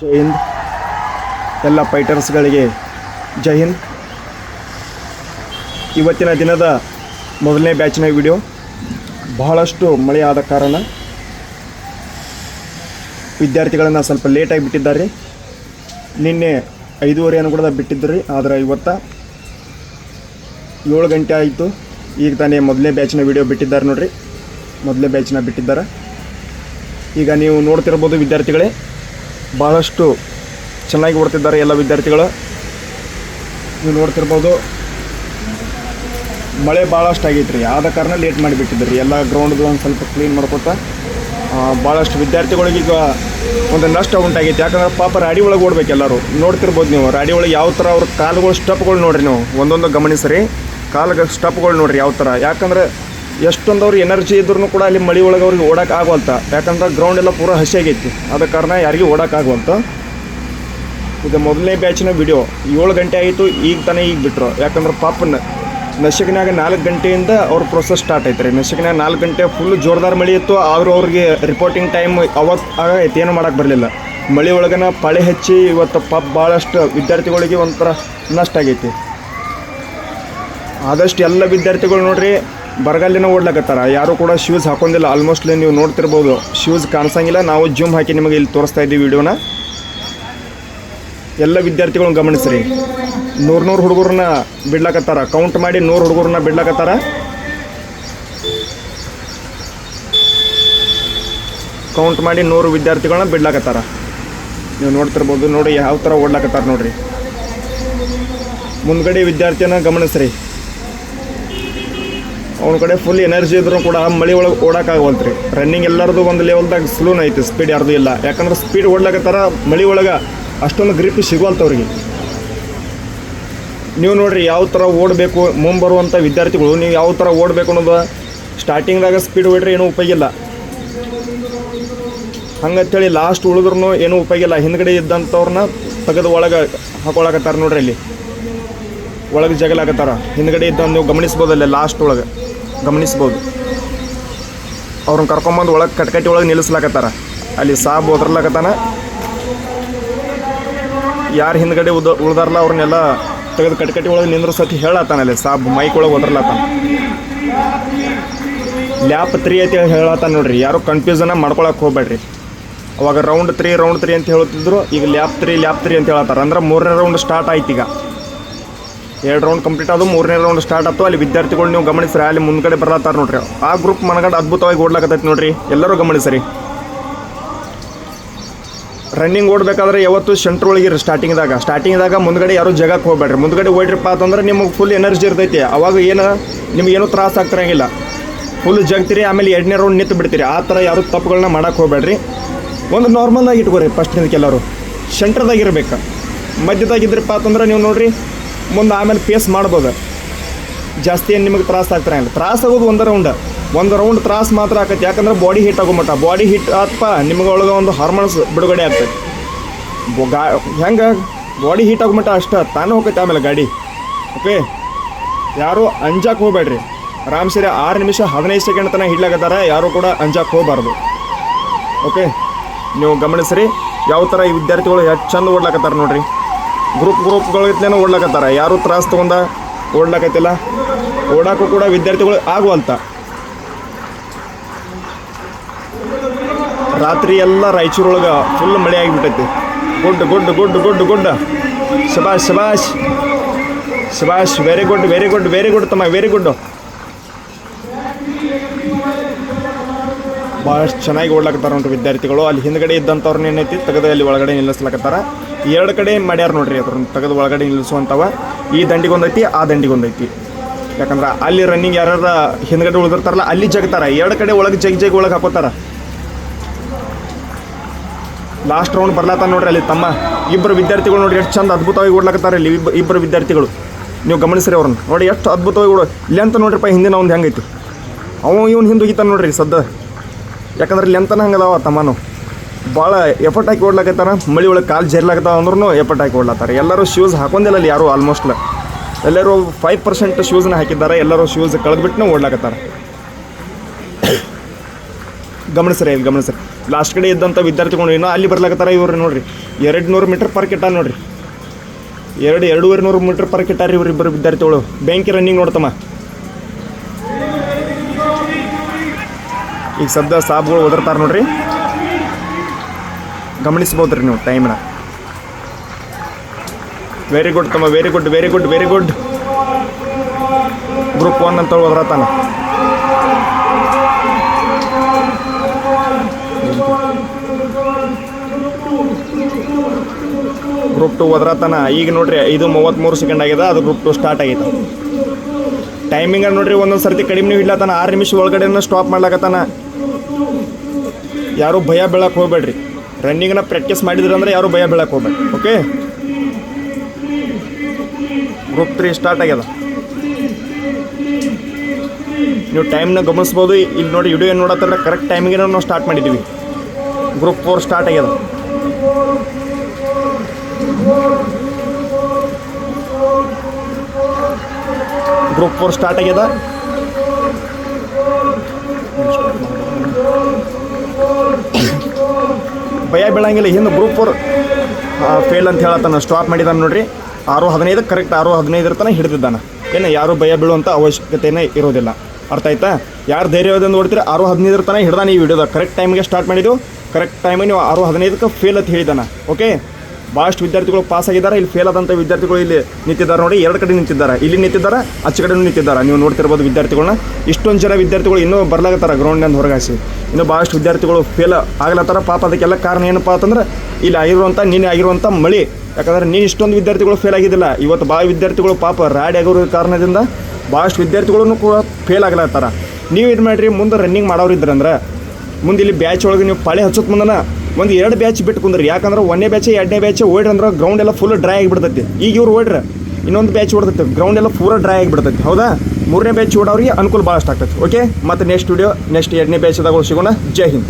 ಜೈ ಹಿಂದ್. ಎಲ್ಲ ಫೈಟರ್ಸ್ಗಳಿಗೆ ಜೈ ಹಿಂದ್. ಇವತ್ತಿನ ದಿನದ ಮೊದಲನೇ ಬ್ಯಾಚಿನ ವಿಡಿಯೋ. ಬಹಳಷ್ಟು ಮಳೆ ಆದ ಕಾರಣ ವಿದ್ಯಾರ್ಥಿಗಳನ್ನು ಸ್ವಲ್ಪ ಲೇಟಾಗಿ ಬಿಟ್ಟಿದ್ದಾರೆ. ನಿನ್ನೆ ಐದೂವರೆ ಅನುಗುಣದ ಬಿಟ್ಟಿದ್ದರು ಆದರೆ ಇವತ್ತ ಏಳು ಗಂಟೆ ಆಯಿತು. ಈಗ ತಾನೇ ಮೊದಲನೇ ಬ್ಯಾಚಿನ ವಿಡಿಯೋ ಬಿಟ್ಟಿದ್ದಾರೆ ನೋಡಿರಿ. ಮೊದಲನೇ ಬ್ಯಾಚಿನ ಬಿಟ್ಟಿದ್ದಾರೆ. ಈಗ ನೀವು ನೋಡ್ತಿರ್ಬೋದು ವಿದ್ಯಾರ್ಥಿಗಳೇ. ಭಾಳಷ್ಟು ಚೆನ್ನಾಗಿ ಓಡ್ತಿದ್ದಾರೆ ಎಲ್ಲ ವಿದ್ಯಾರ್ಥಿಗಳು. ನೀವು ನೋಡ್ತಿರ್ಬೋದು. ಮಳೆ ಭಾಳಷ್ಟು ಆಗೈತೆ ರೀ. ಆದ ಕಾರಣ ಲೇಟ್ ಮಾಡಿಬಿಟ್ಟಿದ್ರಿ ಎಲ್ಲ ಗ್ರೌಂಡ್ದು ಒಂದು ಸ್ವಲ್ಪ ಕ್ಲೀನ್ ಮಾಡ್ಕೊತಾ ಭಾಳಷ್ಟು ವಿದ್ಯಾರ್ಥಿಗಳಿಗೆ ಈಗ ಒಂದು ನಷ್ಟ ಉಂಟಾಗೈತೆ. ಯಾಕಂದ್ರೆ ಪಾಪ ರಾಡಿ ಒಳಗೆ ಓಡ್ಬೇಕು ಎಲ್ಲರೂ. ನೋಡ್ತಿರ್ಬೋದು ನೀವು ರಾಡಿ ಒಳಗೆ ಯಾವ ಥರ ಅವ್ರ ಕಾಲುಗಳು ಸ್ಟೆಪ್ಗಳು ನೋಡ್ರಿ ನೀವು. ಒಂದೊಂದು ಗಮನಿಸ್ರಿ. ಕಾಲು ಸ್ಟೆಪ್ಗಳು ನೋಡ್ರಿ ಯಾವ ಥರ. ಯಾಕಂದ್ರೆ ಎಷ್ಟೊಂದು ಅವ್ರು ಎನರ್ಜಿ ಇದ್ರೂ ಕೂಡ ಅಲ್ಲಿ ಮಳೆ ಒಳಗೆ ಅವ್ರಿಗೆ ಓಡಕ್ಕೆ ಆಗವಲ್ತ ಯಾಕಂದ್ರೆ ಗ್ರೌಂಡ್ ಎಲ್ಲ ಪೂರ ಹಸಿ ಆಗೈತಿ. ಆದ ಕಾರಣ ಯಾರಿಗೂ ಓಡಕ್ಕೆ ಆಗುವಂತ. ಇದು ಮೊದಲನೇ ಬ್ಯಾಚಿನ ವಿಡಿಯೋ ಏಳು ಗಂಟೆ ಆಯಿತು, ಈಗ ತಾನೇ ಈಗ ಬಿಟ್ಟರು ಯಾಕಂದ್ರೆ ಪಾಪನ ನಶಕಿನಾಗ ನಾಲ್ಕು ಗಂಟೆಯಿಂದ ಅವ್ರ ಪ್ರೊಸೆಸ್ ಸ್ಟಾರ್ಟ್ ಆಯ್ತು ರೀ ನಶಕಿನಾಗ ನಾಲ್ಕು ಗಂಟೆ ಫುಲ್ ಜೋರ್ದಾರ್ ಮಳೆ ಇತ್ತು, ಆದರೂ ಅವ್ರಿಗೆ ರಿಪೋರ್ಟಿಂಗ್ ಟೈಮ್ ಅವತ್ತು ಆಗೈತೆ. ಏನು ಮಾಡೋಕೆ ಬರಲಿಲ್ಲ. ಮಳೆ ಒಳಗನ ಪಳೆ ಹಚ್ಚಿ ಇವತ್ತು ಪಾಪ ಭಾಳಷ್ಟು ವಿದ್ಯಾರ್ಥಿಗಳಿಗೆ ಒಂಥರ ನಷ್ಟ ಆಗೈತಿ. ಆದಷ್ಟು ಎಲ್ಲ ವಿದ್ಯಾರ್ಥಿಗಳು ನೋಡ್ರಿ ಬರಗಾಲಿನ ಓಡ್ಲಕತ್ತಾರ ಯಾರು ಕೂಡ ಶೂಸ್ ಹಾಕೊಂಡಿಲ್ಲ. ಆಲ್ಮೋಸ್ಟ್ಲಿ ನೀವು ನೋಡ್ತಿರ್ಬೋದು. ಶೂಸ್ ಕಾಣಿಸಂಗಿಲ್ಲ. ನಾವು ಜೂಮ್ ಹಾಕಿ ನಿಮಗೆ ಇಲ್ಲಿ ತೋರಿಸ್ತಾ ಇದ್ದೀವಿ ವಿಡಿಯೋನ ಎಲ್ಲ ವಿದ್ಯಾರ್ಥಿಗಳನ್ನ ಗಮನಿಸ್ರಿ. ನೂರು ನೂರು ಹುಡುಗರನ್ನ ಬಿಡ್ಲಕತ್ತಾರ. ಕೌಂಟ್ ಮಾಡಿ ನೂರು ಹುಡುಗರನ್ನ ಬಿಡ್ಲಕತ್ತಾರ. ಕೌಂಟ್ ಮಾಡಿ ನೂರು ವಿದ್ಯಾರ್ಥಿಗಳನ್ನ ಬಿಡ್ಲಕತ್ತಾರ. ನೀವು ನೋಡ್ತಿರ್ಬೋದು. ನೋಡಿ ಯಾವ ಥರ ಓಡ್ಲಕತ್ತಾರ ನೋಡ್ರಿ. ಮುಂದ್ಗಡೆ ವಿದ್ಯಾರ್ಥಿಯನ್ನ ಗಮನಿಸ್ರಿ. ಅವನ ಕಡೆ ಫುಲ್ ಎನರ್ಜಿ ಇದ್ರೂ ಕೂಡ ಮಳೆ ಒಳಗೆ ಓಡೋಕ್ಕಾಗವಲ್ತು ರನ್ನಿಂಗ್ ಎಲ್ಲರದು ಒಂದು ಲೆವೆಲ್ದಾಗ ಸ್ಲೂನ್ ಐತಿ ಸ್ಪೀಡ್ ಯಾರ್ದು ಇಲ್ಲ. ಯಾಕಂದ್ರೆ ಸ್ಪೀಡ್ ಓಡ್ಲಕತ್ತಾರ, ಮಳೆ ಒಳಗೆ ಅಷ್ಟೊಂದು ಗ್ರಿಪ್ ಸಿಗೋಲ್ತ ಅವ್ರಿಗೆ. ನೀವು ನೋಡ್ರಿ ಯಾವ ಥರ ಓಡಬೇಕು ಮುಂಬರುವಂಥ ವಿದ್ಯಾರ್ಥಿಗಳು, ನೀವು ಯಾವ ಥರ ಓಡಬೇಕು ಅನ್ನೋದು ಸ್ಟಾರ್ಟಿಂಗ್ದಾಗ ಸ್ಪೀಡ್ ಓಡ್ರಿ ಏನೂ ಉಪಯೋಗ ಇಲ್ಲ. ಹಂಗಂತೇಳಿ ಲಾಸ್ಟ್ ಉಳಿದ್ರೂ ಏನೂ ಉಪಯೋಗಿಲ್ಲ ಹಿಂದ್ಗಡೆ ಇದ್ದಂಥವ್ರನ್ನ ತೆಗೆದು ಒಳಗೆ ಹಾಕೊಳಕತ್ತಾರ ನೋಡ್ರಿ ಇಲ್ಲಿ ಒಳಗೆ ಜಗಲಾಕತ್ತಾರ. ಹಿಂದ್ಗಡೆ ಇದ್ದ ನೀವು ಗಮನಿಸ್ಬೋದಲ್ಲೇ ಲಾಸ್ಟ್ ಒಳಗೆ. ಗಮನಿಸ್ಬೋದು ಅವ್ರನ್ನ ಕರ್ಕೊಂಬಂದು ಒಳಗೆ ಕಟ್ಕಟ್ಟಿ ಒಳಗೆ ನಿಲ್ಲಿಸ್ಲಾಕತ್ತಾರ. ಅಲ್ಲಿ ಸಾಬ್ ಒದರ್ಲಾಕತ್ತಾನ. ಯಾರು ಹಿಂದ್ಗಡೆ ಉದ ಉಳ್ದಾರಲ್ಲ ಅವ್ರನ್ನೆಲ್ಲ ತೆಗೆದು ಕಟ್ಕಟ್ಟಿ ಒಳಗೆ ನಿಂದ್ರ ಸತಿ ಹೇಳತ್ತಾನ ಅಲ್ಲಿ ಸಾಬ್ ಮೈಕ್ ಒಳಗೆ ಓದರ್ಲಾತಾನ ಲ್ಯಾಪ್ ತ್ರೀ ಐತಿ ಹೇಳತ್ತಾನ ನೋಡ್ರಿ. ಯಾರು ಕನ್ಫ್ಯೂಸನ್ನ ಮಾಡ್ಕೊಳಕ್ಕೆ ಹೋಗ್ಬೇಡ್ರಿ. ಅವಾಗ ರೌಂಡ್ ತ್ರೀ ರೌಂಡ್ ತ್ರೀ ಅಂತ ಹೇಳ್ತಿದ್ರು ಈಗ ಲ್ಯಾಪ್ ತ್ರೀ ಲ್ಯಾಪ್ ತ್ರೀ ಅಂತ ಹೇಳತ್ತಾರ. ಅಂದ್ರೆ ಮೂರನೇ ರೌಂಡ್ ಸ್ಟಾರ್ಟ್ ಆಯ್ತು ಈಗ. ಎರಡು ರೌಂಡ್ ಕಂಪ್ಲೀಟ್ ಆದವು ಮೂರನೇ ರೌಂಡ್ ಸ್ಟಾರ್ಟ್ ಆಯ್ತು. ಅಲ್ಲಿ ವಿದ್ಯಾರ್ಥಿಗಳು ನೀವು ಗಮನಿಸ್ರಿ, ಅಲ್ಲಿ ಮುಂದ್ಗಡೆ ಬರ್ಲತ್ತಾರ ನೋಡ್ರಿ. ಆ ಗ್ರೂಪ್ ಮನಗಡೆ ಅದ್ಭುತವಾಗಿ ಓಡ್ಲಾಕತ್ತೈತಿ ನೋಡ್ರಿ. ಎಲ್ಲರೂ ಗಮನಿಸ್ರಿ. ರನ್ನಿಂಗ್ ಓಡಬೇಕಾದ್ರೆ ಯಾವತ್ತು ಸೆಂಟ್ರ್ ಒಳಗಿರಿ ಸ್ಟಾರ್ಟಿಂಗ್ದಾಗ ಸ್ಟಾರ್ಟಿಂಗ್ದಾಗ ಮುಂದ್ಗಡೆ ಯಾರು ಜಗಕ್ಕೆ ಹೋಗ್ಬೇಡ್ರಿ. ಮುಂದ್ಗಡೆ ಓಡ್ರಿಪ್ಪ ಅಂತಂದ್ರೆ ನಿಮಗೆ ಫುಲ್ ಎನರ್ಜಿ ಇರ್ತೈತಿ. ಅವಾಗ ಏನು ನಿಮ್ಗೇನು ತ್ರಾಸ ಆಗ್ತಿರಂಗಿಲ್ಲ. ಫುಲ್ ಜಗ್ತೀರಿ, ಆಮೇಲೆ ಎರಡನೇ ರೌಂಡ್ ನಿಂತು ಬಿಡ್ತೀರಿ. ಆ ಥರ ಯಾರು ತಪ್ಪುಗಳನ್ನ ಮಾಡೋಕೆ ಹೋಗ್ಬೇಡ್ರಿ. ಒಂದು ನಾರ್ಮಲಾಗಿ ಇಟ್ಕೋರಿ ಫಸ್ಟ್ ಎಲ್ಲರೂ. ಕೆಲವರು ಇರ್ಬೇಕು. ಮಧ್ಯದಾಗ ಇದ್ರಪ್ಪ ಅಂತಂದ್ರೆ ನೀವು ನೋಡ್ರಿ ಮುಂದೆ ಆಮೇಲೆ ಫೇಸ್ ಮಾಡ್ಬೋದು. ಜಾಸ್ತಿ ಏನು ನಿಮಗೆ ತ್ರಾಸ ಆಗ್ತಿರಂಗಿಲ್ಲ ತ್ರಾಸ ಆಗೋದು ಒಂದು ರೌಂಡ್ ಒಂದು ರೌಂಡ್ ತ್ರಾಸ ಮಾತ್ರ ಆಕೈತಿ. ಯಾಕಂದ್ರೆ ಬಾಡಿ ಹೀಟ್ ಆಗೋಮಟ್ಟ ಬಾಡಿ ಹೀಟ್ ಆತ್ಪ ನಿಮಗೆ ಒಳಗೆ ಒಂದು ಹಾರ್ಮೋನ್ಸ್ ಬಿಡುಗಡೆ ಆಗ್ತದೆ ಗಾ, ಹೆಂಗೆ? ಬಾಡಿ ಹೀಟ್ ಆಗೋ ಮಟ್ಟ ಅಷ್ಟ, ತಾನೇ ಹೋಗೈತೆ ಆಮೇಲೆ ಗಾಡಿ. ಓಕೆ ಯಾರೂ ಅಂಜಾಕ್ ಹೋಗ್ಬೇಡ್ರಿ. ಆರಾಮ್ ಸರಿ ಆರು ನಿಮಿಷ ಹದಿನೈದು ಸೆಕೆಂಡ್ ತನಕ ಹಿಡ್ಲಾಗತ್ತಾರೆ ಯಾರೂ ಕೂಡ ಅಂಜಾಕ್ ಹೋಗಬಾರ್ದು. ಓಕೆ ನೀವು ಗಮನಿಸ್ರಿ. ಯಾವ ಥರ ಈ ವಿದ್ಯಾರ್ಥಿಗಳು ಚಂದ ಓಡ್ಲಾಕತ್ತಾರ ನೋಡ್ರಿ. ಗ್ರೂಪ್ ಗ್ರೂಪ್ಗಳಿತ್ಲೇನೋ ಓಡ್ಲಾಕತ್ತಾರ. ಯಾರು ತ್ರಾಸ ತೊಗೊಂಡ ಓಡ್ಲಾಕತ್ತಿಲ್ಲ. ಓಡಾಕು ಕೂಡ ವಿದ್ಯಾರ್ಥಿಗಳು ಆಗುವಂತ. ರಾತ್ರಿ ಎಲ್ಲ ರಾಯಚೂರೊಳಗೆ ಫುಲ್ ಮಳೆ ಆಗಿಬಿಟ್ಟೈತಿ. Good good good good good. ಶಬಾಷ್ ಶಬಾಷ್ ಶಬಾಷ್ very good very good very good ತಮ್ಮ ವೆರಿ ಗುಡ್ ಭಾಳಷ್ಟು ಚೆನ್ನಾಗಿ ಓಡ್ಲಾಕತ್ತಾರ ನೋಡ್ರಿ ವಿದ್ಯಾರ್ಥಿಗಳು. ಅಲ್ಲಿ ಹಿಂದ್ಗಡೆ ಇದ್ದಂಥವ್ರನ್ನ ಏನೈತಿ ತೆಗೆದು ಅಲ್ಲಿ ಒಳಗಡೆ ನಿಲ್ಲಿಸ್ಲಕತ್ತಾರ. ಎರಡು ಕಡೆ ಮಾಡ್ಯಾರ ನೋಡ್ರಿ ಅದ್ರನ್ನ ತೆಗೆದು ಒಳಗಡೆ ನಿಲ್ಲಿಸುವಂಥವ. ಈ ದಂಡಿಗೊಂದೈತಿ, ಆ ದಂಡಿಗೊಂದೈತಿ. ಯಾಕಂದ್ರೆ ಅಲ್ಲಿ ರನ್ನಿಂಗ್ ಯಾರ್ಯಾರ ಹಿಂದ್ಗಡೆ ಉಳಿದಿರ್ತಾರಲ್ಲ, ಅಲ್ಲಿ ಜಗ್ತಾರ. ಎರಡು ಕಡೆ ಒಳಗೆ ಜಗ್ ಜಗ್ ಒಳಗೆ ಹಾಕೋತಾರ. ಲಾಸ್ಟ್ ರೌಂಡ್ ಬರ್ಲಾತ ನೋಡ್ರಿ ಅಲ್ಲಿ ತಮ್ಮ. ಇಬ್ಬರು ವಿದ್ಯಾರ್ಥಿಗಳು ನೋಡಿ ಎಷ್ಟು ಚಂದ ಅದ್ಭುತವಾಗಿ ಓಡ್ಲಾಕತ್ತಾರೆ ಇಲ್ಲಿ ಇಬ್ಬ ಇಬ್ಬರು ವಿದ್ಯಾರ್ಥಿಗಳು. ನೀವು ಗಮನಿಸ್ರಿ ಅವ್ರನ್ನ. ನೋಡಿ ಎಷ್ಟು ಅದ್ಭುತವಾಗಿ ಓಡೋ ಅಂತ ನೋಡ್ರಿಪ್ಪ ಹಿಂದಿನ ಒಂದು ಹೆಂಗೈತಿ. ಅವ, ಇವ್ನು ಹಿಂದೆ ಹೋಗಿತಾನ ನೋಡ್ರಿ ಸದ್ದ. ಯಾಕಂದ್ರೆ ಲೆಂತನ ಹಂಗದಾವ ತಮ್ಮನು? ಭಾಳ ಎಫರ್ಟ್ ಹಾಕಿ ಓಡ್ಲಾಕತ್ತಾರ ಮಳಿ ಒಳಗೆ ಕಾಲು ಜೇರ್ಲಾಕತ್ತಾವ ಅಂದ್ರೂ ಎಫರ್ಟ್ ಹಾಕಿ ಓಡ್ಲಾತಾರೆ ಎಲ್ಲರೂ ಶೂಸ್ ಹಾಕೊಂಡಿಲ್ಲ ಅಲ್ಲಿ ಯಾರು ಆಲ್ಮೋಸ್ಟ್ ಎಲ್ಲರೂ ಫೈವ್ ಪರ್ಸೆಂಟ್ ಶೂಸ್ನ ಹಾಕಿದ್ದಾರೆ, ಎಲ್ಲರೂ ಶೂಸ್ ಕಳೆದ್ಬಿಟ್ಟು ಓಡ್ಲಾಕತ್ತಾರೆ. ಗಮನಿಸ್ರಿ ಇಲ್ಲಿ ಗಮನಿಸ್ರಿ ಲಾಸ್ಟ್ ಕಡೆ ಇದ್ದಂಥ ವಿದ್ಯಾರ್ಥಿಗಳು ಇನ್ನೂ ಅಲ್ಲಿ ಬರ್ಲಾಕತ್ತಾರ ಇವ್ರು ನೋಡ್ರಿ. ಎರಡು ನೂರು ಮೀಟ್ರ್ ಪರ್ ಕಿಟ್ಟ ನೋಡ್ರಿ. ಎರಡು, ಎರಡೂವರೆ ನೂರು ಮೀಟ್ರ್ ಪರ್ ಕಿಟ್ಟಾರಿ ಇವ್ರು ಇಬ್ಬರು ವಿದ್ಯಾರ್ಥಿಗಳು. ಬ್ಯಾಂಕಿ ರನ್ನಿಂಗ್ ನೋಡ್ತಮ್ಮ. ಈಗ ಸದ್ಯ ಸಾಬ್ಗಳು ಓದಿರ್ತಾರೆ ನೋಡ್ರಿ. ಗಮನಿಸ್ಬೋದ್ರಿ ನೀವು ಟೈಮ್ನ ವೆರಿ ಗುಡ್ ತಮ್ಮ very good very good very good group one ಅಂತ ಒದರತಾನ. Group to ಒದರತಾನ. ಈಗ ನೋಡ್ರಿ ಇದು ಮೂವತ್ತ್ಮೂರು ಸೆಕೆಂಡ್ ಆಗಿದೆ, ಅದು ಗ್ರೂಪ್ ಟು ಸ್ಟಾರ್ಟ್ ಆಗೈತೆ. ಟೈಮಿಂಗ್ ನೋಡ್ರಿ, ಒಂದೊಂದು ಸರ್ತಿ ಕಡಿಮೆ ಇಡ್ಲತ್ತಾನ ಆರು ನಿಮಿಷ ಒಳಗಡೆನ ಸ್ಟಾಪ್ ಮಾಡ್ಲಾಕತ್ತಾನ. ಯಾರು ಭಯ ಬೀಳಕ್ಕೆ ಹೋಗ್ಬೇಡ್ರಿ. ರನ್ನಿಂಗ್ನ ಪ್ರಾಕ್ಟೀಸ್ ಮಾಡಿದ್ರಿ ಅಂದ್ರೆ ಯಾರು ಭಯ ಬೀಳಕ್ಕೆ ಹೋಗ್ಬೇಡ್ರಿ ಓಕೆ ಗ್ರೂಪ್ ತ್ರೀ ಸ್ಟಾರ್ಟ್ ಆಗ್ಯದ. ನೀವು ಟೈಮ್ನ ಗಮನಿಸ್ಬೋದು. ಇಲ್ಲಿ ನೋಡಿ ವಿಡಿಯೋ ಏನು ನೋಡತ್ತಂದ್ರೆ ಕರೆಕ್ಟ್ ಟೈಮಿಗೆ ನಾವು ಸ್ಟಾರ್ಟ್ ಮಾಡಿದ್ದೀವಿ ಗ್ರೂಪ್ ಫೋರ್ ಸ್ಟಾರ್ಟ್ ಆಗ್ಯದ. ಗ್ರೂಪ್ ಫೋರ್ ಸ್ಟಾರ್ಟ್ ಆಗ್ಯದ ಭಯ ಬೀಳಂಗಿಲ್ಲ ಹಿಂದೆ ಗ್ರೂಪ್ ಫೋರ್ ಫೇಲ್ ಅಂತ ಹೇಳತ್ತಾನ ಸ್ಟಾಪ್ ಮಾಡಿದಾನ ನೋಡ್ರಿ. ಆರು ಹದಿನೈದು ಕರೆಕ್ಟ್ ಆರು ಹದಿನೈದರ ತನಕ ಹಿಡಿದಿದ್ದಾನೆ. ಏನು ಯಾರು ಭಯ ಬೀಳುವಂಥ ಅವಶ್ಯಕತೆಯೇ ಇರೋದಿಲ್ಲ. ಅರ್ಥ ಆಯ್ತಾ? ಯಾರು ಧೈರ್ಯದಿಂದ ನೋಡ್ತೀರಿ, ಆರು ಹದಿನೈದರ ತನಕ ಹಿಡ್ದಾನ ಈ ವಿಡಿಯೋದ ಕರೆಕ್ಟ್ ಟೈಮಿಗೆ ಸ್ಟಾರ್ಟ್ ಮಾಡಿದ್ದು ಕರೆಕ್ಟ್ ಟೈಮಿಗೆ ನೀವು ಆರು ಹದಿನೈದಕ್ಕೆ ಫೇಲ್ ಅಂತ ಹೇಳಿದಾನ ಓಕೆ ಭಾಳಷ್ಟು ವಿದ್ಯಾರ್ಥಿಗಳು ಪಾಸ್ ಆಗಿದ್ದಾರೆ. ಇಲ್ಲಿ ಫೇಲ್ ಆದಂಥ ವಿದ್ಯಾರ್ಥಿಗಳು ಇಲ್ಲಿ ನಿಂತಿದ್ದಾರೆ ನೋಡಿ. ಎರಡು ಕಡೆ ನಿಂತಿದ್ದಾರೆ. ಇಲ್ಲಿ ನಿಂತಿದ್ದಾರೆ ಅಚ್ಚ ಕಡೆ ನಿಂತಿದ್ದಾರೆ. ನೀವು ನೋಡ್ತಿರ್ಬೋದು ವಿದ್ಯಾರ್ಥಿಗಳನ್ನ ಇಷ್ಟೊಂದು ಜನ ವಿದ್ಯಾರ್ಥಿಗಳು ಇನ್ನೂ ಬರ್ಲಾಗತ್ತಾರ ಗ್ರೌಂಡ್ನಿಂದ ಹೊರಗಾಸಿ. ಇನ್ನು ಭಾಳಷ್ಟು ವಿದ್ಯಾರ್ಥಿಗಳು ಫೇಲ್ ಆಗ್ಲತ್ತಾರ. ಪಾಪ ಅದಕ್ಕೆಲ್ಲ ಕಾರಣ ಏನಪ್ಪ ಅಂತಂದ್ರೆ, ಇಲ್ಲಿ ಆಗಿರುವಂಥ ನಿನ್ನೆ ಆಗಿರುವಂಥ ಮಳೆ. ಯಾಕಂದ್ರೆ ನೀನು ಇಷ್ಟೊಂದು ವಿದ್ಯಾರ್ಥಿಗಳು ಫೇಲ್ ಆಗಿದ್ದಿಲ್ಲ. ಇವತ್ತು ಭಾಳ ವಿದ್ಯಾರ್ಥಿಗಳು ಪಾಪ ರಾಡಿ ಆಗಿರೋ ಕಾರಣದಿಂದ ಭಾಳಷ್ಟು ವಿದ್ಯಾರ್ಥಿಗಳನ್ನು ಕೂಡ ಫೇಲ್ ಆಗ್ಲತ್ತಾರ. ನೀವು ಇದು ಮಾಡಿರಿ? ಮುಂದೆ ರನ್ನಿಂಗ್ ಮಾಡೋರು ಮಾಡೋರಿದ್ರಂದ್ರೆ ಮುಂದೆ ಇಲ್ಲಿ ಬ್ಯಾಚ್ ಒಳಗೆ ನೀವು ಪಾಳೆ ಹಚ್ಚೋತ್ ಮುಂದನ ಒಂದು ಎರಡು ಬ್ಯಾಚ್ ಬಿಟ್ಟು ಕುಂದ್ರಿ. ಯಾಕಂದ್ರೆ ಒಂದನೇ ಬ್ಯಾಚ್ ಎರಡನೇ ಬ್ಯಾಚ್ ಓಡ್ರಿ ಅಂದ್ರೆ ಗ್ರೌಂಡ್ ಎಲ್ಲ ಫುಲ್ ಡ್ರೈ ಆಗಿಬಿಡ್ತೈತಿ. ಈಗ ಇವ್ರು ಓಡ್ರಿ, ಇನ್ನೊಂದು ಬ್ಯಾಚ್ ಓಡ್ತೈತೆ. ಗ್ರೌಂಡ್ ಎಲ್ಲ ಪೂರ ಡ್ರೈ ಆಗಿಬಿಡ್ತೈತಿ. ಹೌದಾ? ಮೂರನೇ ಬ್ಯಾಚ್ ಓಡೋರಿಗೆ ಅನುಕೂಲ ಭಾಳಷ್ಟು ಆಗ್ತೈತಿ. ಓಕೆ ಮತ್ತು ನೆಕ್ಸ್ಟ್ ವಿಡಿಯೋ ನೆಕ್ಸ್ಟ್ ಎರಡನೇ ಬ್ಯಾಚ್ದಾಗ ಸಿಗೋಣ. ಜೈ ಹಿಂದ್.